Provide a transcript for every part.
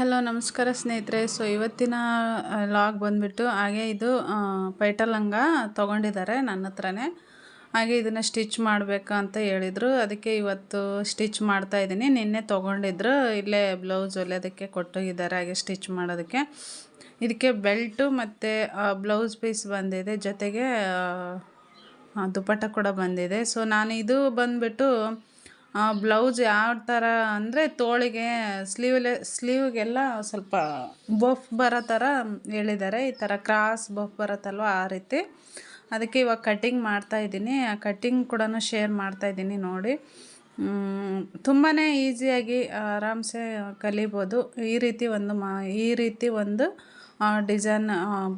Hello, ನಮಸ್ಕಾರ ಸ್ನೇಹಿತರೆ. So ಇವತ್ತಿನ ಲಾಗ್ ಬಂದುಬಿಟ್ಟು ಹಾಗೆ ಇದು ಪೈಟಲ್ ಲಂಗ ತೊಗೊಂಡಿದ್ದಾರೆ ನನ್ನ ಹತ್ರನೇ. ಹಾಗೆ ಇದನ್ನು ಸ್ಟಿಚ್ ಮಾಡಬೇಕು ಅಂತ ಹೇಳಿದರು. ಅದಕ್ಕೆ ಇವತ್ತು ಸ್ಟಿಚ್ ಮಾಡ್ತಾ ಇದ್ದೀನಿ. ನಿನ್ನೆ ತೊಗೊಂಡಿದ್ರು. ಇಲ್ಲೇ ಬ್ಲೌಸ್ ಹೊಲಿಯೋದಕ್ಕೆ ಕೊಟ್ಟೋಗಿದ್ದಾರೆ ಹಾಗೆ ಸ್ಟಿಚ್ ಮಾಡೋದಕ್ಕೆ. ಇದಕ್ಕೆ ಬೆಲ್ಟು ಮತ್ತು ಬ್ಲೌಸ್ ಪೀಸ್ ಬಂದಿದೆ. ಜೊತೆಗೆ ದುಪ್ಪಟ್ಟ ಕೂಡ ಬಂದಿದೆ. ಸೊ ನಾನು ಇದು ಬಂದುಬಿಟ್ಟು ಬ್ಲೌಸ್ ಯಾವ ಥರ ಅಂದರೆ ತೋಳಿಗೆ ಸ್ಲೀವ್ಲೆ ಸ್ಲೀವ್ಗೆಲ್ಲ ಸ್ವಲ್ಪ ಬಫ್ ಬರೋ ಥರ ಹೇಳಿದ್ದಾರೆ. ಈ ಥರ ಕ್ರಾಸ್ ಬಫ್ ಬರುತ್ತಲ್ವ ಆ ರೀತಿ. ಅದಕ್ಕೆ ಇವಾಗ ಕಟ್ಟಿಂಗ್ ಮಾಡ್ತಾ ಇದ್ದೀನಿ. ಆ ಕಟ್ಟಿಂಗ್ ಕೂಡ ಶೇರ್ ಮಾಡ್ತಾ ಇದ್ದೀನಿ ನೋಡಿ. ತುಂಬಾ ಈಸಿಯಾಗಿ ಆರಾಮ್ಸೆ ಕಲಿಬೋದು. ಈ ರೀತಿ ಒಂದು ಮಾ, ಈ ರೀತಿ ಒಂದು ಡಿಸೈನ್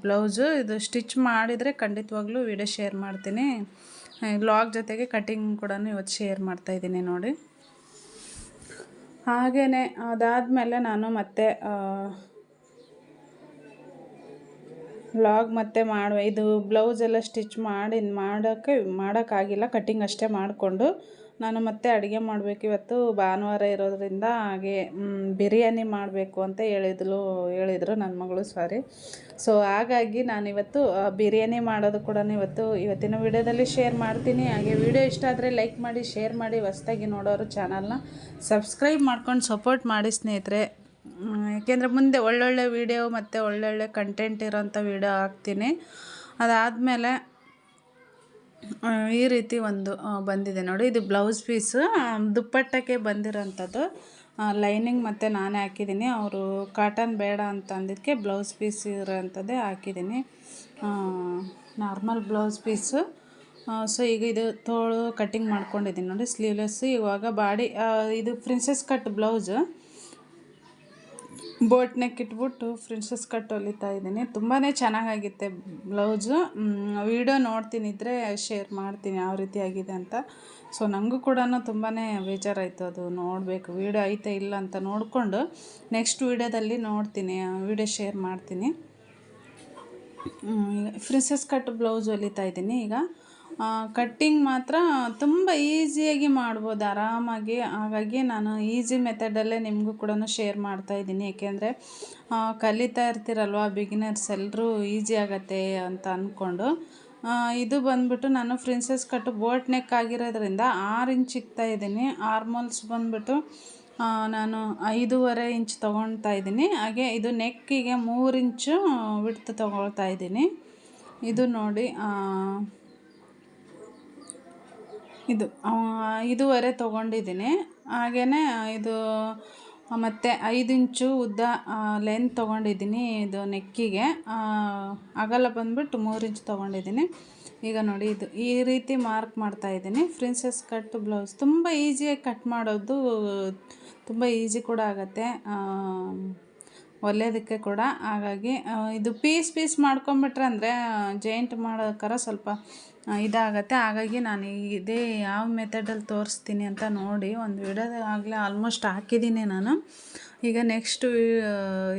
ಬ್ಲೌಸು. ಇದು ಸ್ಟಿಚ್ ಮಾಡಿದರೆ ಖಂಡಿತವಾಗ್ಲೂ ವಿಡಿಯೋ ಶೇರ್ ಮಾಡ್ತೀನಿ. ಲಾಗ್ ಜೊತೆಗೆ ಕಟ್ಟಿಂಗ್ ಕೂಡ ಇವತ್ತು ಶೇರ್ ಮಾಡ್ತಾ ಇದ್ದೀನಿ ನೋಡಿ. ಹಾಗೆಯೇ ಅದಾದಮೇಲೆ ನಾನು ಮತ್ತೆ ಲಾಗ್ ಮತ್ತೆ ಮಾಡುವ ಇದು ಬ್ಲೌಸ್ ಎಲ್ಲ ಸ್ಟಿಚ್ ಮಾಡಿ ಮಾಡೋಕ್ಕೆ ಮಾಡೋಕ್ಕಾಗಿಲ್ಲ ಕಟ್ಟಿಂಗ್ ಅಷ್ಟೇ ಮಾಡಿಕೊಂಡು ನಾನು ಮತ್ತೆ ಅಡುಗೆ ಮಾಡಬೇಕು ಇವತ್ತು. ಭಾನುವಾರ ಇರೋದರಿಂದ ಹಾಗೆ ಬಿರಿಯಾನಿ ಮಾಡಬೇಕು ಅಂತ ಹೇಳಿದ್ಲು, ಹೇಳಿದರು ನನ್ನ ಮಗಳು ಸಾರಿ ಸೊ ಹಾಗಾಗಿ ನಾನಿವತ್ತು ಬಿರಿಯಾನಿ ಮಾಡೋದು ಕೂಡ ಇವತ್ತು, ಇವತ್ತಿನ ವಿಡಿಯೋದಲ್ಲಿ ಶೇರ್ ಮಾಡ್ತೀನಿ. ಹಾಗೆ ವಿಡಿಯೋ ಇಷ್ಟ ಆದರೆ ಲೈಕ್ ಮಾಡಿ ಶೇರ್ ಮಾಡಿ, ಹೊಸ್ದಾಗಿ ನೋಡೋರು ಚಾನಲ್ನ ಸಬ್ಸ್ಕ್ರೈಬ್ ಮಾಡ್ಕೊಂಡು ಸಪೋರ್ಟ್ ಮಾಡಿ ಸ್ನೇಹಿತರೆ. ಯಾಕೆಂದರೆ ಮುಂದೆ ಒಳ್ಳೊಳ್ಳೆ ವಿಡಿಯೋ ಮತ್ತು ಒಳ್ಳೊಳ್ಳೆ ಕಂಟೆಂಟ್ ಇರೋಂಥ ವಿಡಿಯೋ ಹಾಕ್ತೀನಿ. ಅದಾದಮೇಲೆ ಈ ರೀತಿ ಒಂದು ಬಂದಿದೆ ನೋಡಿ. ಇದು ಬ್ಲೌಸ್ ಪೀಸ್. ದುಪ್ಪಟ್ಟಕ್ಕೆ ಬಂದಿರೋಂಥದ್ದು. ಲೈನಿಂಗ್ ಮತ್ತು ನಾನೇ ಹಾಕಿದ್ದೀನಿ. ಅವರು ಕಾಟನ್ ಬೇಡ ಅಂತ ಅಂದಿದ್ದಕ್ಕೆ ಬ್ಲೌಸ್ ಪೀಸ್ ಇರೋಂಥದ್ದೇ ಹಾಕಿದ್ದೀನಿ. Normal blouse piece. ಸೊ ಈಗ ಇದು ತೋಳು ಕಟ್ಟಿಂಗ್ ಮಾಡ್ಕೊಂಡಿದ್ದೀನಿ ನೋಡಿ. ಸ್ಲೀವ್ಲೆಸ್ ಇವಾಗ ಬಾಡಿ ಇದು princess cut blouse. Boat neck ಇಟ್ಬಿಟ್ಟು ಪ್ರಿನ್ಸಸ್ ಕಟ್ ಹೊಲಿತಾ ಇದ್ದೀನಿ. ತುಂಬಾ ಚೆನ್ನಾಗಾಗಿತ್ತೆ ಬ್ಲೌಸು. ವಿಡಿಯೋ ನೋಡ್ತೀನಿ ಇದ್ದರೆ ಶೇರ್ ಮಾಡ್ತೀನಿ ಯಾವ ರೀತಿ ಆಗಿದೆ ಅಂತ. ಸೊ ನನಗೂ ಕೂಡ ತುಂಬಾ ಬೇಜಾರಾಯಿತು ಅದು ನೋಡಬೇಕು. ವಿಡಿಯೋ ಐತೆ ಇಲ್ಲ ಅಂತ ನೋಡಿಕೊಂಡು ನೆಕ್ಸ್ಟ್ ವಿಡಿಯೋದಲ್ಲಿ ನೋಡ್ತೀನಿ, ವಿಡಿಯೋ ಶೇರ್ ಮಾಡ್ತೀನಿ. ಪ್ರಿನ್ಸಸ್ ಕಟ್ ಬ್ಲೌಸ್ ಹೊಲಿತಾ ಇದ್ದೀನಿ ಈಗ. ಕಟ್ಟಿಂಗ್ ಮಾತ್ರ ತುಂಬ ಈಸಿಯಾಗಿ ಮಾಡ್ಬೋದು. ಆರಾಮಾಗಿ. ಹಾಗಾಗಿ ನಾನು ಈಸಿ ಮೆಥಡಲ್ಲೇ ನಿಮಗೂ ಕೂಡ ಶೇರ್ ಮಾಡ್ತಾ ಇದ್ದೀನಿ. ಏಕೆಂದರೆ ಕಲಿತಾ ಇರ್ತೀರಲ್ವ ಬಿಗಿನರ್ಸ್ ಎಲ್ಲರೂ ಈಸಿ ಆಗತ್ತೆ ಅಂತ ಅಂದ್ಕೊಂಡು ಇದು ಬಂದ್ಬಿಟ್ಟು ನಾನು ಫ್ರಿನ್ಸಸ್ ಕಟ್ಟು ಬೋಟ್ ನೆಕ್ ಆಗಿರೋದ್ರಿಂದ ಆರು ಇಂಚ್ ಇಕ್ತಾ ಇದ್ದೀನಿ. ಆರ್ಮೋಲ್ಸ್ ಬಂದ್ಬಿಟ್ಟು ನಾನು ಐದೂವರೆ ಇಂಚ್ ತೊಗೊಳ್ತಾ ಇದ್ದೀನಿ. ಹಾಗೆ ಇದು ನೆಕ್ಕಿಗೆ ಮೂರು ಇಂಚು ಬಿಡ್ತು ತೊಗೊಳ್ತಾ ಇದ್ದೀನಿ. ಇದು ನೋಡಿ ಇದು ಆ, ಐದೂವರೆ ತೊಗೊಂಡಿದ್ದೀನಿ. ಹಾಗೆಯೇ ಇದು ಮತ್ತು ಐದು ಇಂಚು ಉದ್ದ ಲೆಂತ್ ತೊಗೊಂಡಿದ್ದೀನಿ ಇದು ನೆಕ್ಕಿಗೆ. ಅಗಲ ಬಂದ್ಬಿಟ್ಟು ಮೂರು ಇಂಚ್ ತೊಗೊಂಡಿದ್ದೀನಿ. ಈಗ ನೋಡಿ ಇದು ಈ ರೀತಿ ಮಾರ್ಕ್ ಮಾಡ್ತಾ ಇದ್ದೀನಿ. ಪ್ರಿನ್ಸಸ್ ಕಟ್ ಬ್ಲೌಸ್ ತುಂಬ ಈಸಿಯಾಗಿ ಕಟ್ ಮಾಡೋದು ತುಂಬ ಈಸಿ ಕೂಡ ಆಗುತ್ತೆ. ಹೊಲಿಯೋದಕ್ಕೆ ಕೂಡ. ಹಾಗಾಗಿ ಇದು ಪೀಸ್ ಪೀಸ್ ಮಾಡ್ಕೊಂಬಿಟ್ರೆ ಅಂದರೆ ಜೈಂಟ್ ಮಾಡೋಕ್ಕಾರ ಸ್ವಲ್ಪ ಇದಾಗತ್ತೆ. ಹಾಗಾಗಿ ನಾನು ಇದೇ ಯಾವ ಮೆಥಡಲ್ಲಿ ತೋರಿಸ್ತೀನಿ ಅಂತ ನೋಡಿ ಒಂದು ವಿಡಿಯೋದಾಗಲೇ ಆಲ್ಮೋಸ್ಟ್ ಹಾಕಿದ್ದೀನಿ ನಾನು. ಈಗ ನೆಕ್ಸ್ಟ್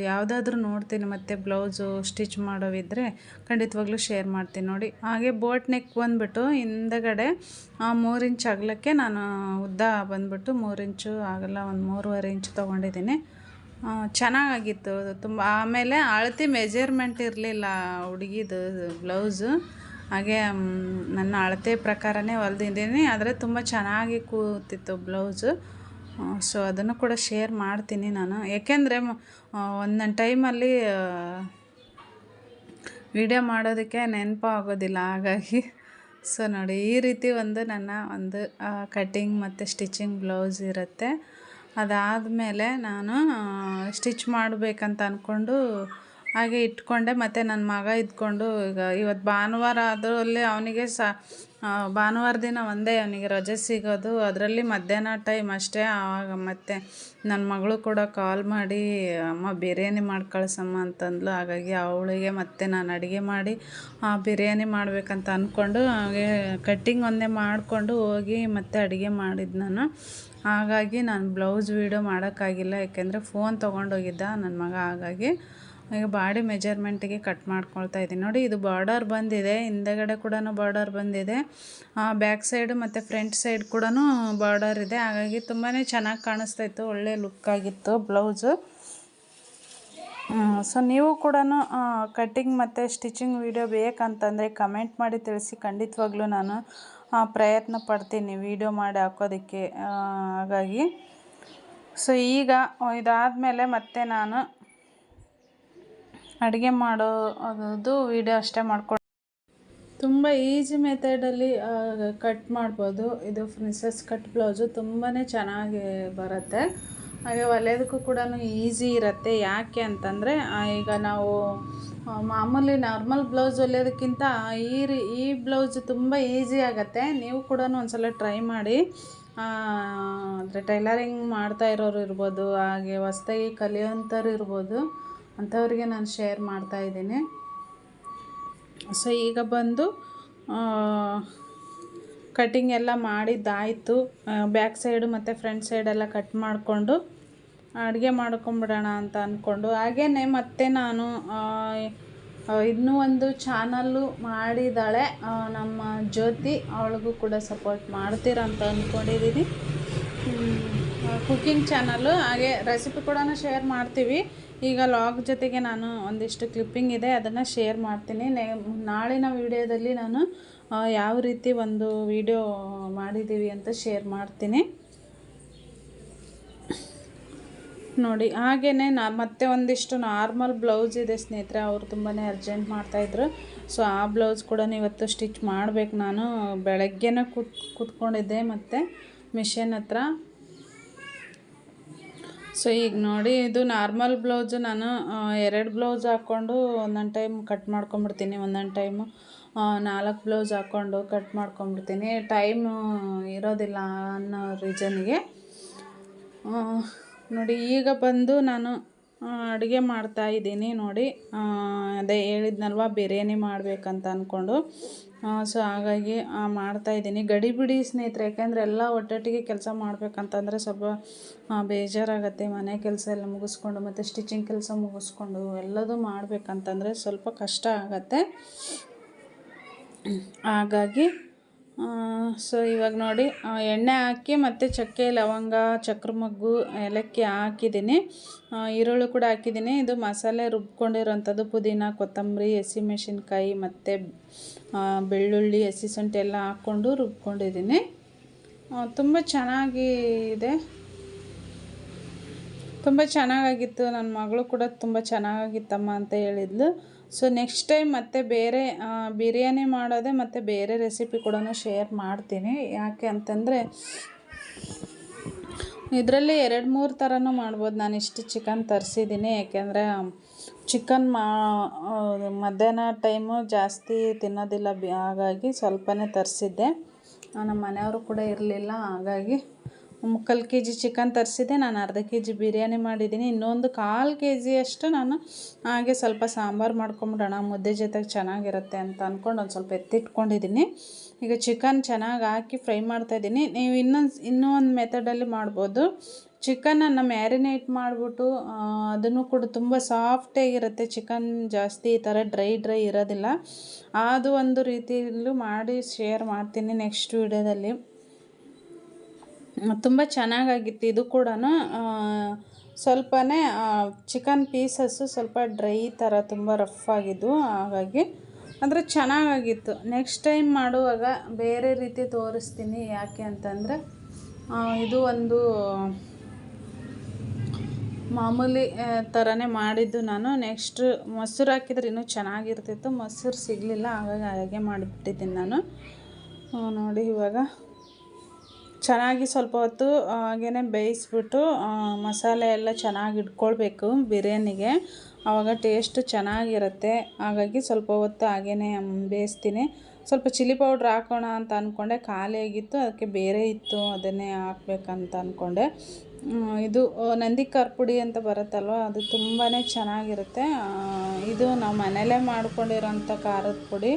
ಯಾವುದಾದ್ರೂ ನೋಡ್ತೀನಿ ಮತ್ತು ಬ್ಲೌಸು ಸ್ಟಿಚ್ ಮಾಡೋವಿದ್ರೆ ಖಂಡಿತವಾಗ್ಲೂ ಶೇರ್ ಮಾಡ್ತೀನಿ ನೋಡಿ. ಹಾಗೆ ಬೋಟ್ ನೆಕ್ ಬಂದುಬಿಟ್ಟು ಹಿಂದಗಡೆ ಮೂರು ಇಂಚ್ ಅಗಲಕ್ಕೆ ನಾನು ಉದ್ದ ಬಂದುಬಿಟ್ಟು ಮೂರು ಇಂಚು ಆಗಲ್ಲ ಒಂದು ಮೂರುವರೆ ಇಂಚು ತೊಗೊಂಡಿದ್ದೀನಿ. ಆ, ಚೆನ್ನಾಗಾಗಿತ್ತು. ತುಂಬ ಆಮೇಲೆ ಅಳತಿ ಮೆಜರ್ಮೆಂಟ್ ಇರಲಿಲ್ಲ ಹುಡುಗಿದು ಬ್ಲೌಸು ಹಾಗೆ ನನ್ನ ಅಳತೆ ಪ್ರಕಾರನೇ ಹೊಲ್ದಿದ್ದೀನಿ. ಆದರೆ ತುಂಬ ಚೆನ್ನಾಗಿ ಕೂತಿತ್ತು ಬ್ಲೌಸು. ಸೊ ಅದನ್ನು ಕೂಡ ಶೇರ್ ಮಾಡ್ತೀನಿ ನಾನು. ಏಕೆಂದರೆ ಒಂದೊಂದು ಟೈಮಲ್ಲಿ ವಿಡಿಯೋ ಮಾಡೋದಕ್ಕೆ ನೆನಪು ಆಗೋದಿಲ್ಲ ಹಾಗಾಗಿ, ಸೊ ನೋಡಿ, ಈ ರೀತಿ ಒಂದು ನನ್ನ ಒಂದು ಕಟ್ಟಿಂಗ್ ಮತ್ತು ಸ್ಟಿಚಿಂಗ್ ಬ್ಲೌಸ್ ಇರುತ್ತೆ. ಅದಾದಮೇಲೆ ನಾನು ಸ್ಟಿಚ್ ಮಾಡಬೇಕಂತ ಅಂದ್ಕೊಂಡು ಹಾಗೆ ಇಟ್ಕೊಂಡೆ ಮತ್ತು ನನ್ನ ಮಗ ಇದ್ಕೊಂಡು ಈಗ ಇವತ್ತು ಭಾನುವಾರ ಅದರಲ್ಲಿ ಅವನಿಗೆ ಸ ಭಾನುವಾರ ದಿನ ಒಂದೇ ಅವನಿಗೆ ರಜೆ ಸಿಗೋದು. ಅದರಲ್ಲಿ ಮಧ್ಯಾಹ್ನ ಟೈಮ್ ಅಷ್ಟೇ. ಆವಾಗ ಮತ್ತೆ ನನ್ನ ಮಗಳು ಕೂಡ ಕಾಲ್ ಮಾಡಿ ಅಮ್ಮ ಬಿರಿಯಾನಿ ಮಾಡಿ ಅಂತಂದ್ಲು. ಹಾಗಾಗಿ ಅವಳಿಗೆ ಮತ್ತೆ ನಾನು ಅಡುಗೆ ಮಾಡಿ ಆ, ಬಿರಿಯಾನಿ ಮಾಡಬೇಕಂತ ಅಂದ್ಕೊಂಡು ಹಾಗೆ ಕಟ್ಟಿಂಗ್ ಒಂದೇ ಮಾಡಿಕೊಂಡು ಹೋಗಿ ಮತ್ತೆ ಅಡುಗೆ ಮಾಡಿದ್ದು ನಾನು. ಹಾಗಾಗಿ ನಾನು ಬ್ಲೌಸ್ ವೀಡಿಯೋ ಮಾಡೋಕ್ಕಾಗಿಲ್ಲ. ಯಾಕೆಂದರೆ ಫೋನ್ ತೊಗೊಂಡೋಗಿದ್ದ ನನ್ನ ಮಗ. ಹಾಗಾಗಿ ಈಗ ಬಾಡಿ ಮೆಜರ್ಮೆಂಟಿಗೆ ಕಟ್ ಮಾಡ್ಕೊಳ್ತಾ ಇದ್ದೀನಿ. ನೋಡಿ, ಇದು ಬಾರ್ಡರ್ ಬಂದಿದೆ. ಹಿಂದೆಗಡೆ ಕೂಡ ಬಾರ್ಡರ್ ಬಂದಿದೆ. ಬ್ಯಾಕ್ ಸೈಡು ಮತ್ತು ಫ್ರಂಟ್ ಸೈಡ್ ಕೂಡ ಬಾರ್ಡರ್ ಇದೆ. ಹಾಗಾಗಿ ತುಂಬಾ ಚೆನ್ನಾಗಿ ಕಾಣಿಸ್ತಾ ಇತ್ತು. ಒಳ್ಳೆ ಲುಕ್ ಆಗಿತ್ತು ಬ್ಲೌಸು. ಸೊ ನೀವು ಕೂಡ ಕಟ್ಟಿಂಗ್ ಮತ್ತು ಸ್ಟಿಚಿಂಗ್ ವಿಡಿಯೋ ಬೇಕಂತಂದರೆ ಕಮೆಂಟ್ ಮಾಡಿ ತಿಳಿಸಿ. ಖಂಡಿತವಾಗ್ಲೂ ನಾನು ಪ್ರಯತ್ನ ಪಡ್ತೀನಿ ವಿಡಿಯೋ ಮಾಡಿ ಹಾಕೋದಕ್ಕೆ. ಹಾಗಾಗಿ. ಸೊ ಈಗ ಇದಾದಮೇಲೆ ಮತ್ತೆ ನಾನು ಅಡುಗೆ ಮಾಡೋದು ವೀಡಿಯೋ ಅಷ್ಟೇ ಮಾಡ್ಕೊಂಡು ತುಂಬ ಈಜಿ ಮೆಥಡಲ್ಲಿ ಕಟ್ ಮಾಡ್ಬೋದು. ಇದು ಪ್ರಿನ್ಸಸ್ ಕಟ್ ಬ್ಲೌಸು ತುಂಬಾ ಚೆನ್ನಾಗಿ ಬರುತ್ತೆ. ಹಾಗೆ ಹೊಲಿಯೋದಕ್ಕೂ ಕೂಡ ಈಸಿ ಇರುತ್ತೆ. ಯಾಕೆ ಅಂತಂದರೆ ಈಗ ನಾವು ಮಾಮೂಲಿ ನಾರ್ಮಲ್ ಬ್ಲೌಸ್ ಹೊಲಿಯೋದಕ್ಕಿಂತ ಈ ರೀ, ಈ ಬ್ಲೌಸ್ ತುಂಬ ಈಸಿ ಆಗುತ್ತೆ. ನೀವು ಕೂಡ ಒಂದ್ಸಲ ಟ್ರೈ ಮಾಡಿ. ಅಂದರೆ ಟೈಲರಿಂಗ್ ಮಾಡ್ತಾ ಇರೋರು ಇರ್ಬೋದು, ಹಾಗೆ ಹೊಸ್ದಾಗಿ ಕಲಿಯೋಂಥವ್ರು ಇರ್ಬೋದು. ಅಂಥವ್ರಿಗೆ ನಾನು ಶೇರ್ ಮಾಡ್ತಾ ಇದ್ದೀನಿ. ಸೊ ಈಗ ಬಂದು ಕಟಿಂಗ್ ಎಲ್ಲ ಮಾಡಿದ್ದಾಯಿತು. ಬ್ಯಾಕ್ ಸೈಡು ಮತ್ತು ಫ್ರಂಟ್ ಸೈಡೆಲ್ಲ ಕಟ್ ಮಾಡಿಕೊಂಡು ಅಡುಗೆ ಮಾಡ್ಕೊಂಬಿಡೋಣ ಅಂತ ಅಂದ್ಕೊಂಡು ಹಾಗೇ ಮತ್ತೆ ನಾನು ಇನ್ನೂ ಒಂದು ಚಾನಲ್ಲು ಮಾಡಿದ್ದಾಳೆ. ನಮ್ಮ ಜ್ಯೋತಿ ಅವಳಿಗೂ ಕೂಡ ಸಪೋರ್ಟ್ ಮಾಡ್ತೀರ ಅಂತ ಅಂದ್ಕೊಂಡಿದ್ದೀನಿ ಕುಕ್ಕಿಂಗ್ ಚಾನಲ್ಲು ಹಾಗೆ ರೆಸಿಪಿ ಕೂಡ ಶೇರ್ ಮಾಡ್ತೀವಿ. ಈಗ ಲಾಗ್ ಜೊತೆಗೆ ನಾನು ಒಂದಿಷ್ಟು ಕ್ಲಿಪ್ಪಿಂಗ್ ಇದೆ, ಅದನ್ನು ಶೇರ್ ಮಾಡ್ತೀನಿ. ನೆ, ನಾಳಿನ ವಿಡಿಯೋದಲ್ಲಿ ನಾನು ಯಾವ ರೀತಿ ಒಂದು ವಿಡಿಯೋ ಮಾಡಿದ್ದೀವಿ ಅಂತ ಶೇರ್ ಮಾಡ್ತೀನಿ. ನೋಡಿ ಹಾಗೆಯೇ ನಾ, ಮತ್ತೆ ಒಂದಿಷ್ಟು ನಾರ್ಮಲ್ ಬ್ಲೌಸ್ ಇದೆ ಸ್ನೇಹಿತರೆ, ಅವರು ತುಂಬಾ ಅರ್ಜೆಂಟ್ ಮಾಡ್ತಾಯಿದ್ರು ಸೊ ಆ ಬ್ಲೌಸ್ ಕೂಡ ಇವತ್ತು ಸ್ಟಿಚ್ ಮಾಡಬೇಕು. ನಾನು ಬೆಳಗ್ಗೆನೇ ಕೂತ್, ಕೂತ್ಕೊಂಡಿದ್ದೆ ಮತ್ತು ಮಿಷನ್ ಹತ್ರ. ಸೊ ಈಗ ನೋಡಿ, ಇದು ನಾರ್ಮಲ್ ಬ್ಲೌಸು ನಾನು ಎರಡು ಬ್ಲೌಸ್ ಹಾಕ್ಕೊಂಡು ಒಂದೊಂದು ಟೈಮ್ ಕಟ್ ಮಾಡ್ಕೊಂಬಿಡ್ತೀನಿ ಒಂದೊಂದು ಟೈಮು ನಾಲ್ಕು ಬ್ಲೌಸ್ ಹಾಕ್ಕೊಂಡು ಕಟ್ ಮಾಡ್ಕೊಂಬಿಡ್ತೀನಿ ಟೈಮ್ ಇರೋದಿಲ್ಲ ಅನ್ನೋ ರೀಸನ್ಗೆ ನೋಡಿ, ಈಗ ಬಂದು ನಾನು ಅಡುಗೆ ಮಾಡ್ತಾ ಇದ್ದೀನಿ ನೋಡಿ. ಅದೇ ಹೇಳಿದ್ನಲ್ವ ಬಿರಿಯಾನಿ ಮಾಡಬೇಕಂತ ಅಂದ್ಕೊಂಡು ಸೊ ಹಾಗಾಗಿ ಆ, ಮಾಡ್ತಾ ಇದ್ದೀನಿ. ಗಡಿ ಬಿಡಿ ಸ್ನೇಹಿತರೆ ಯಾಕೆಂದರೆ ಎಲ್ಲ ಒಟ್ಟೊಟ್ಟಿಗೆ ಕೆಲಸ ಮಾಡಬೇಕಂತಂದರೆ ಸ್ವಲ್ಪ ಬೇಜಾರಾಗತ್ತೆ ಮನೆ ಕೆಲಸ ಎಲ್ಲ ಮುಗಿಸ್ಕೊಂಡು ಮತ್ತು ಸ್ಟಿಚಿಂಗ್ ಕೆಲಸ ಮುಗಿಸ್ಕೊಂಡು ಎಲ್ಲದೂ ಮಾಡಬೇಕಂತಂದರೆ ಸ್ವಲ್ಪ ಕಷ್ಟ ಆಗತ್ತೆ. ಹಾಗಾಗಿ ಸೊ ಇವಾಗ ನೋಡಿ ಎಣ್ಣೆ ಹಾಕಿ ಮತ್ತು ಚಕ್ಕೆ, ಲವಂಗ ಚಕ್ರ ಮಗ್ಗು ಏಲಕ್ಕಿ ಹಾಕಿದ್ದೀನಿ. ಈರುಳ್ಳಿ ಕೂಡ ಹಾಕಿದ್ದೀನಿ. ಇದು ಮಸಾಲೆ ರುಬ್ಕೊಂಡಿರೋಂಥದ್ದು, ಪುದೀನ, ಕೊತ್ತಂಬರಿ, ಹಸಿಮೆಣಸಿನ್ಕಾಯಿ ಮತ್ತು ಬೆಳ್ಳುಳ್ಳಿ, ಹಸಿ ಶುಂಠಿ ಎಲ್ಲ ಹಾಕ್ಕೊಂಡು ರುಬ್ಕೊಂಡಿದ್ದೀನಿ. ತುಂಬ ಚೆನ್ನಾಗಿ ಇದೆ. ತುಂಬ ಚೆನ್ನಾಗಾಗಿತ್ತು. ನನ್ನ ಮಗಳು ಕೂಡ ತುಂಬ ಚೆನ್ನಾಗಾಗಿತ್ತಮ್ಮ ಅಂತ ಹೇಳಿದ್ಲು. ಸೊ ನೆಕ್ಸ್ಟ್ ಟೈಮ್ ಮತ್ತೆ ಬೇರೆ ಬಿರಿಯಾನಿ ಮಾಡೋದೇ ಮತ್ತು ಬೇರೆ ರೆಸಿಪಿ ಕೂಡ ಶೇರ್ ಮಾಡ್ತೀನಿ. ಯಾಕೆ ಅಂತಂದರೆ, ಇದರಲ್ಲಿ ಎರಡು ಮೂರು ಥರನೂ ಮಾಡ್ಬೋದು. ನಾನು ಇಷ್ಟು ಚಿಕನ್ ತರಿಸಿದ್ದೀನಿ ಯಾಕೆಂದರೆ ಚಿಕನ್ ಮಾ ಮಧ್ಯಾಹ್ನ ಟೈಮು ಜಾಸ್ತಿ ತಿನ್ನೋದಿಲ್ಲ. ಹಾಗಾಗಿ ಸ್ವಲ್ಪನೇ ತರಿಸಿದ್ದೆ. ನಮ್ಮ ಮನೆಯವರು ಕೂಡ ಇರಲಿಲ್ಲ. ಹಾಗಾಗಿ ಮುಕ್ಕಾಲು ಕೆ ಜಿ ಚಿಕನ್ ತರಿಸಿದೆ ನಾನು ಅರ್ಧ ಕೆ ಜಿ ಬಿರಿಯಾನಿ ಮಾಡಿದ್ದೀನಿ. ಇನ್ನೊಂದು ಕಾಲು ಕೆ ಜಿಯಷ್ಟು ನಾನು ಹಾಗೆ ಸ್ವಲ್ಪ ಸಾಂಬಾರು ಮಾಡ್ಕೊಂಬಿಡೋಣ. ಮುದ್ದೆ ಜೊತೆಗೆ ಚೆನ್ನಾಗಿರುತ್ತೆ ಅಂತ ಅಂದ್ಕೊಂಡು ಒಂದು ಸ್ವಲ್ಪ ಎತ್ತಿಟ್ಕೊಂಡಿದ್ದೀನಿ. ಈಗ ಚಿಕನ್ ಚೆನ್ನಾಗಿ ಹಾಕಿ ಫ್ರೈ ಮಾಡ್ತಾಯಿದ್ದೀನಿ ನೀವು ಇನ್ನೊಂದು, ಇನ್ನೂ ಒಂದು ಮೆಥಡಲ್ಲಿ ಮಾಡ್ಬೋದು. ಚಿಕನನ್ನು ಮ್ಯಾರಿನೇಟ್ ಮಾಡಿಬಿಟ್ಟು ಅದನ್ನು ಕೂಡ ತುಂಬ ಸಾಫ್ಟಾಗಿರುತ್ತೆ ಚಿಕನ್ ಜಾಸ್ತಿ ಈ ಥರ ಡ್ರೈ ಡ್ರೈ ಇರೋದಿಲ್ಲ. ಅದು ಒಂದು ರೀತಿಯಲ್ಲೂ ಮಾಡಿ ಶೇರ್ ಮಾಡ್ತೀನಿ ನೆಕ್ಸ್ಟ್ ವಿಡಿಯೋದಲ್ಲಿ ತುಂಬ ಚೆನ್ನಾಗಾಗಿತ್ತು. ಇದು ಕೂಡ ಸ್ವಲ್ಪನೇ ಚಿಕನ್ ಪೀಸಸ್ಸು ಸ್ವಲ್ಪ ಡ್ರೈ ಥರ ತುಂಬ ರಫ್ ಆಗಿದ್ದು, ಹಾಗಾಗಿ ಅಂದರೆ ಚೆನ್ನಾಗಾಗಿತ್ತು. ನೆಕ್ಸ್ಟ್ ಟೈಮ್ ಮಾಡುವಾಗ ಬೇರೆ ರೀತಿ ತೋರಿಸ್ತೀನಿ ಯಾಕೆ ಅಂತಂದರೆ ಇದು ಒಂದು ಮಾಮೂಲಿ ಥರನೇ ಮಾಡಿದ್ದು ನಾನು. ನೆಕ್ಸ್ಟ್ ಮೊಸರು ಹಾಕಿದ್ರೆ ಇನ್ನೂ ಚೆನ್ನಾಗಿರ್ತಿತ್ತು. ಮೊಸರು ಸಿಗಲಿಲ್ಲ, ಹಾಗಾಗಿ ಹಾಗೆ ಮಾಡಿಬಿಟ್ಟಿದ್ದೀನಿ ನಾನು. ನೋಡಿ ಇವಾಗ. ಚೆನ್ನಾಗಿ ಸ್ವಲ್ಪ ಹೊತ್ತು ಹಾಗೇ ಬೇಯಿಸ್ಬಿಟ್ಟು ಮಸಾಲೆ ಎಲ್ಲ ಚೆನ್ನಾಗಿ ಇಟ್ಕೊಳ್ಬೇಕು ಬಿರಿಯಾನಿಗೆ. ಆವಾಗ ಟೇಸ್ಟ್ ಚೆನ್ನಾಗಿರುತ್ತೆ. ಹಾಗಾಗಿ ಸ್ವಲ್ಪ ಹೊತ್ತು ಹಾಗೇ ಬೇಯಿಸ್ತೀನಿ. ಸ್ವಲ್ಪ ಚಿಲ್ಲಿ ಪೌಡ್ರ್ ಹಾಕೋಣ ಅಂತ ಅಂದ್ಕೊಂಡೆ ಖಾಲಿಯಾಗಿತ್ತು ಅದಕ್ಕೆ ಬೇರೆ ಇತ್ತು. ಅದನ್ನೇ ಹಾಕ್ಬೇಕಂತ ಅಂದ್ಕೊಂಡೆ ಇದು ನಂದಿ ಪುಡಿ ಅಂತ ಬರುತ್ತಲ್ವ? ಅದು ತುಂಬಾ ಚೆನ್ನಾಗಿರುತ್ತೆ. ಇದು ನಾವು ಮನೇಲೇ ಮಾಡ್ಕೊಂಡಿರೋಂಥ ಖಾರದ ಪುಡಿ.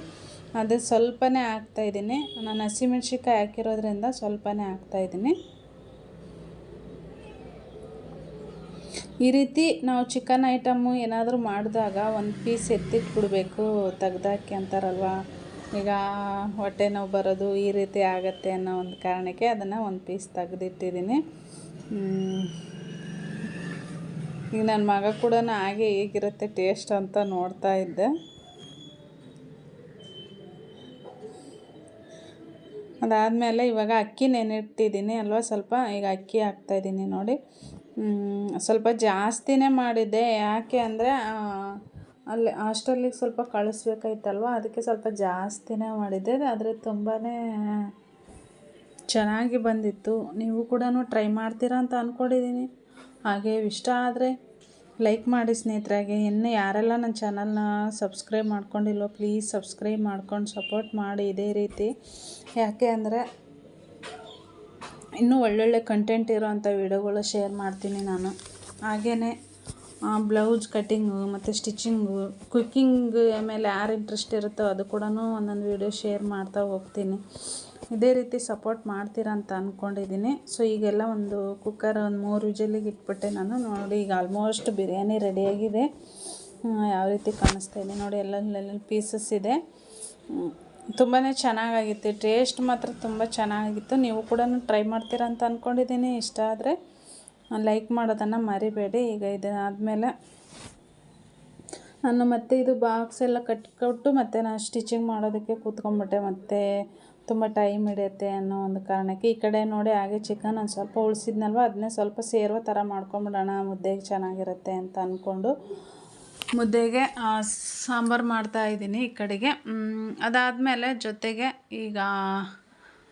ಅದು ಸ್ವಲ್ಪನೇ ಹಾಕ್ತಾಯಿದ್ದೀನಿ ನಾನು ಹಸಿಮೆಣ್ಸಿಕಾಯಿ ಹಾಕಿರೋದ್ರಿಂದ ಸ್ವಲ್ಪನೇ ಹಾಕ್ತಾಯಿದ್ದೀನಿ ಈ ರೀತಿ ನಾವು ಚಿಕನ್ ಐಟಮ್ಮು ಏನಾದರೂ ಮಾಡಿದಾಗ ಒಂದು ಪೀಸ್ ಎತ್ತಿಟ್ಬಿಡ್ಬೇಕು, ತೆಗ್ದಾಕಿ ಅಂತಾರಲ್ವ? ಈಗ ಹೊಟ್ಟೆ ನೋವು ಬರೋದು ಈ ರೀತಿ ಆಗತ್ತೆ ಅನ್ನೋ ಒಂದು ಕಾರಣಕ್ಕೆ ಅದನ್ನು ಒಂದು ಪೀಸ್ ತೆಗೆದಿಟ್ಟಿದ್ದೀನಿ. ಈಗ ನನ್ನ ಮಗ ಕೂಡ ಹಾಗೆ ಹೇಗಿರುತ್ತೆ ಟೇಸ್ಟ್ ಅಂತ ನೋಡ್ತಾ ಇದ್ದೆ. ಅದಾದಮೇಲೆ ಇವಾಗ ಅಕ್ಕಿ ನೆನಿಟ್ಟಿದ್ದೀನಿ ಅಲ್ವಾ ಸ್ವಲ್ಪ. ಈಗ ಅಕ್ಕಿ ಹಾಕ್ತಾಯಿದ್ದೀನಿ ನೋಡಿ. ಸ್ವಲ್ಪ ಜಾಸ್ತಿನೇ ಮಾಡಿದ್ದೆ. ಯಾಕೆ ಅಂದರೆ ಅಲ್ಲಿ ಹಾಸ್ಟೆಲಿಗೆ ಸ್ವಲ್ಪ ಕಳಿಸ್ಬೇಕಾಯ್ತಲ್ವ? ಅದಕ್ಕೆ ಸ್ವಲ್ಪ ಜಾಸ್ತಿನೇ ಮಾಡಿದ್ದೆ. ಆದರೆ ತುಂಬಾ ಚೆನ್ನಾಗಿ ಬಂದಿತ್ತು. ನೀವು ಕೂಡ ಟ್ರೈ ಮಾಡ್ತೀರಾ ಅಂತ ಅಂದ್ಕೊಂಡಿದ್ದೀನಿ ಹಾಗೆ ಇಷ್ಟ ಆದರೆ ಲೈಕ್ ಮಾಡಿ ಸ್ನೇಹಿತರಾಗೆ, ಇನ್ನು ಯಾರೆಲ್ಲ ನನ್ನ ಚಾನಲ್ನ ಸಬ್ಸ್ಕ್ರೈಬ್ ಮಾಡ್ಕೊಂಡಿಲ್ವೋ ಪ್ಲೀಸ್ ಸಬ್ಸ್ಕ್ರೈಬ್ ಮಾಡ್ಕೊಂಡು ಸಪೋರ್ಟ್ ಮಾಡಿ ಇದೇ ರೀತಿ. ಯಾಕೆ ಅಂದರೆ, ಇನ್ನೂ ಒಳ್ಳೊಳ್ಳೆ ಕಂಟೆಂಟ್ ಇರೋವಂಥ ವಿಡಿಯೋಗಳು ಶೇರ್ ಮಾಡ್ತೀನಿ ನಾನು. ಹಾಗೆಯೇ ಬ್ಲೌಸ್ ಕಟ್ಟಿಂಗು ಮತ್ತು ಸ್ಟಿಚಿಂಗು ಕುಕ್ಕಿಂಗ್ ಮೇಲೆ ಯಾರು ಇಂಟ್ರೆಸ್ಟ್ ಇರುತ್ತೋ ಅದು ಕೂಡ ಒಂದೊಂದು ವಿಡಿಯೋ ಶೇರ್ ಮಾಡ್ತಾ ಹೋಗ್ತೀನಿ. ಇದೇ ರೀತಿ ಸಪೋರ್ಟ್ ಮಾಡ್ತೀರಾ ಅಂತ ಅಂದ್ಕೊಂಡಿದ್ದೀನಿ ಸೊ ಈಗೆಲ್ಲ ಒಂದು ಕುಕ್ಕರ್ ಒಂದು ಮೂರು ವಿಜಲಿಗೆ ಇಟ್ಬಿಟ್ಟೆ ನಾನು. ನೋಡಿ, ಈಗ ಆಲ್ಮೋಸ್ಟ್ ಬಿರಿಯಾನಿ ರೆಡಿಯಾಗಿದೆ ಯಾವ ರೀತಿ ಕಾಣಿಸ್ತಾ ಇದೆ. ನೋಡಿ ಎಲ್ಲ ಪೀಸಸ್ ಇದೆ. ತುಂಬಾ ಚೆನ್ನಾಗಾಗಿತ್ತು. ಟೇಸ್ಟ್ ಮಾತ್ರ ತುಂಬ ಚೆನ್ನಾಗಿತ್ತು. ನೀವು ಕೂಡ ಟ್ರೈ ಮಾಡ್ತೀರಾ ಅಂತ ಅಂದ್ಕೊಂಡಿದ್ದೀನಿ ಇಷ್ಟ ಆದರೆ ಲೈಕ್ ಮಾಡೋದನ್ನು ಮರಿಬೇಡಿ. ಈಗ ಇದಾದಮೇಲೆ ನಾನು ಮತ್ತೆ ಇದು ಬಾಕ್ಸ್ ಎಲ್ಲ ಕಟ್ಕೊಟ್ಟು ಮತ್ತೆ ನಾನು ಸ್ಟಿಚಿಂಗ್ ಮಾಡೋದಕ್ಕೆ ಕೂತ್ಕೊಂಡ್ಬಿಟ್ಟೆ ಮತ್ತೆ ತುಂಬ ಟೈಮ್ ಹಿಡಿಯುತ್ತೆ ಅನ್ನೋ ಒಂದು ಕಾರಣಕ್ಕೆ ಈ ಕಡೆ ನೋಡಿ ಹಾಗೆ ಚಿಕನ್ ಒಂದು ಸ್ವಲ್ಪ ಉಳಿಸಿದ್ನಲ್ವ? ಅದನ್ನೇ ಸ್ವಲ್ಪ ಸೇರುವ ಥರ ಮಾಡ್ಕೊಂಬಿಡೋಣ, ಮುದ್ದೆಗೆ ಚೆನ್ನಾಗಿರುತ್ತೆ ಅಂತ ಅಂದ್ಕೊಂಡು ಮುದ್ದೆಗೆ ಸಾಂಬಾರು ಮಾಡ್ತಾ ಇದ್ದೀನಿ ಈ ಕಡೆಗೆ. ಅದಾದಮೇಲೆ ಜೊತೆಗೆ ಈಗ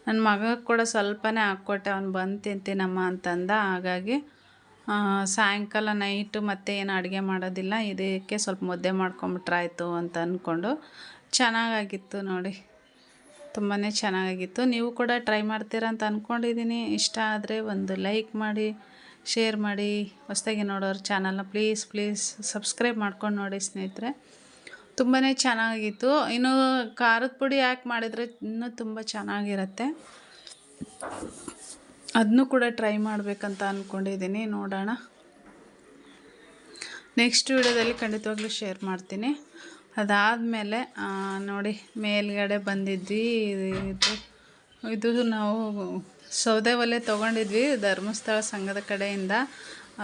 ನನ್ನ ಮಗ ಕೂಡ ಸ್ವಲ್ಪನೇ ಹಾಕ್ಕೊಟ್ಟೆ, ಅವ್ನು ಬಂದು ತಿಂತೀನಮ್ಮ ಅಂತಂದ. ಹಾಗಾಗಿ ಸಾಯಂಕಾಲ ನೈಟು ಮತ್ತೆ ಏನು ಅಡುಗೆ ಮಾಡೋದಿಲ್ಲ, ಇದಕ್ಕೆ ಸ್ವಲ್ಪ ಮುದ್ದೆ ಮಾಡ್ಕೊಂಬಿಟ್ರಾಯ್ತು ಅಂತ ಅಂದ್ಕೊಂಡು ಚೆನ್ನಾಗಾಗಿತ್ತು ನೋಡಿ. ತುಂಬಾ ಚೆನ್ನಾಗಿತ್ತು. ನೀವು ಕೂಡ ಟ್ರೈ ಮಾಡ್ತೀರಾ ಅಂತ ಅಂದ್ಕೊಂಡಿದ್ದೀನಿ ಇಷ್ಟ ಆದರೆ ಒಂದು ಲೈಕ್ ಮಾಡಿ ಶೇರ್ ಮಾಡಿ, ಹೊಸದಾಗಿ ನೋಡೋರು ಚಾನಲ್ನ ಪ್ಲೀಸ್ ಪ್ಲೀಸ್ ಸಬ್ಸ್ಕ್ರೈಬ್ ಮಾಡ್ಕೊಂಡು ನೋಡಿ ಸ್ನೇಹಿತರೆ. ತುಂಬಾ ಚೆನ್ನಾಗಿತ್ತು. ಇನ್ನು ಖಾರದ ಪುಡಿ ಯಾಕೆ ಮಾಡಿದರೆ ಇನ್ನೂ ತುಂಬ ಚೆನ್ನಾಗಿರುತ್ತೆ. ಅದನ್ನೂ ಕೂಡ ಟ್ರೈ ಮಾಡಬೇಕಂತ ಅಂದ್ಕೊಂಡಿದ್ದೀನಿ ನೋಡೋಣ. ನೆಕ್ಸ್ಟ್ ವಿಡಿಯೋದಲ್ಲಿ ಖಂಡಿತವಾಗ್ಲೂ ಶೇರ್ ಮಾಡ್ತೀನಿ. ಅದಾದಮೇಲೆ ನೋಡಿ, ಮೇಲ್ಗಡೆ ಬಂದಿದ್ವಿ. ಇದು ಇದು ನಾವು ಸೌದೆ ಒಲೆ ತೊಗೊಂಡಿದ್ವಿ ಧರ್ಮಸ್ಥಳ ಸಂಘದ ಕಡೆಯಿಂದ.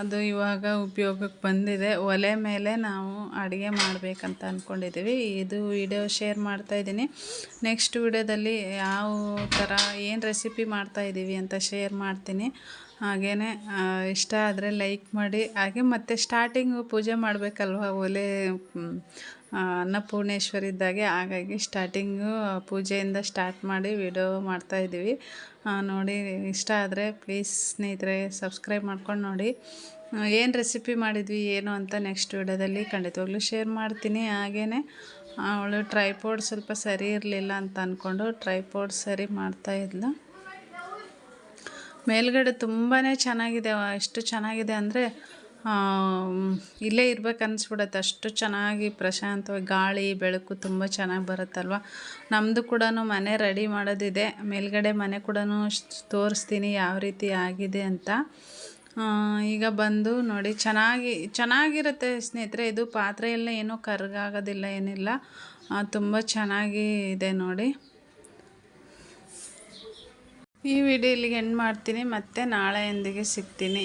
ಅದು ಇವಾಗ ಉಪಯೋಗಕ್ಕೆ ಬಂದಿದೆ. ಒಲೆ ಮೇಲೆ ನಾವು ಅಡುಗೆ ಮಾಡಬೇಕಂತ ಅಂದ್ಕೊಂಡಿದ್ದೀವಿ ಇದು ವಿಡಿಯೋ ಶೇರ್ ಮಾಡ್ತಾಯಿದ್ದೀನಿ ನೆಕ್ಸ್ಟ್ ವಿಡಿಯೋದಲ್ಲಿ ಯಾವ ಥರ, ಏನು ರೆಸಿಪಿ ಮಾಡ್ತಾಯಿದ್ದೀವಿ ಅಂತ ಶೇರ್ ಮಾಡ್ತೀನಿ. ಹಾಗೇ ಇಷ್ಟ ಆದರೆ ಲೈಕ್ ಮಾಡಿ. ಹಾಗೆ ಮತ್ತೆ ಸ್ಟಾರ್ಟಿಂಗು ಪೂಜೆ ಮಾಡಬೇಕಲ್ವ ಒಲೆ ಅನ್ನಪೂರ್ಣೇಶ್ವರಿದ್ದಾಗೆ ಹಾಗಾಗಿ ಸ್ಟಾರ್ಟಿಂಗು ಪೂಜೆಯಿಂದ ಸ್ಟಾರ್ಟ್ ಮಾಡಿ ವಿಡಿಯೋ ಮಾಡ್ತಾಯಿದ್ದೀವಿ ನೋಡಿ, ಇಷ್ಟ ಆದರೆ ಪ್ಲೀಸ್ ಸ್ನೇಹಿತರೆ ಸಬ್ಸ್ಕ್ರೈಬ್ ಮಾಡ್ಕೊಂಡು ನೋಡಿ. ಏನು ರೆಸಿಪಿ ಮಾಡಿದ್ವಿ, ಏನು ಅಂತ ನೆಕ್ಸ್ಟ್ ವಿಡಿಯೋದಲ್ಲಿ ಖಂಡಿತವಾಗ್ಲೂ ಶೇರ್ ಮಾಡ್ತೀನಿ. ಹಾಗೇ ಅವಳು ಟ್ರೈಪೋಡ್ ಸ್ವಲ್ಪ ಸರಿ ಇರಲಿಲ್ಲ ಅಂತ ಅಂದ್ಕೊಂಡು ಟ್ರೈಪೋಡ್ ಸರಿ ಮಾಡ್ತಾಯಿದ್ಲು ಮೇಲ್ಗಡೆ ತುಂಬಾ ಚೆನ್ನಾಗಿದೆ ಎಷ್ಟು ಚೆನ್ನಾಗಿದೆ ಅಂದರೆ ಇಲ್ಲೇ ಇರ್ಬೇಕು ಅನಿಸ್ಬಿಡತ್ತೆ. ಅಷ್ಟು ಚೆನ್ನಾಗಿ ಪ್ರಶಾಂತವಾಗಿ ಗಾಳಿ, ಬೆಳಕು ತುಂಬ ಚೆನ್ನಾಗಿ ಬರುತ್ತಲ್ವ? ನಮ್ಮದು ಕೂಡ ಮನೆ ರೆಡಿ ಮಾಡೋದಿದೆ. ಮೇಲ್ಗಡೆ ಮನೆ ಕೂಡ ತೋರಿಸ್ತೀನಿ ಯಾವ ರೀತಿ ಆಗಿದೆ ಅಂತ. ಈಗ ಬಂದು ನೋಡಿ, ಚೆನ್ನಾಗಿ, ಚೆನ್ನಾಗಿರುತ್ತೆ ಸ್ನೇಹಿತರೆ. ಇದು ಪಾತ್ರೆ ಎಲ್ಲ ಏನೂ ಕರ್ಗಾಗೋದಿಲ್ಲ, ಏನಿಲ್ಲ. ತುಂಬ ಚೆನ್ನಾಗಿ ಇದೆ ನೋಡಿ. ಈ ವಿಡಿಯೋ ಇಲ್ಲಿಗೆ ಎಂಡ್ ಮಾಡ್ತೀನಿ. ಮತ್ತೆ ನಾಳೆ ಎಂದಿಗೆ ಸಿಗ್ತೀನಿ.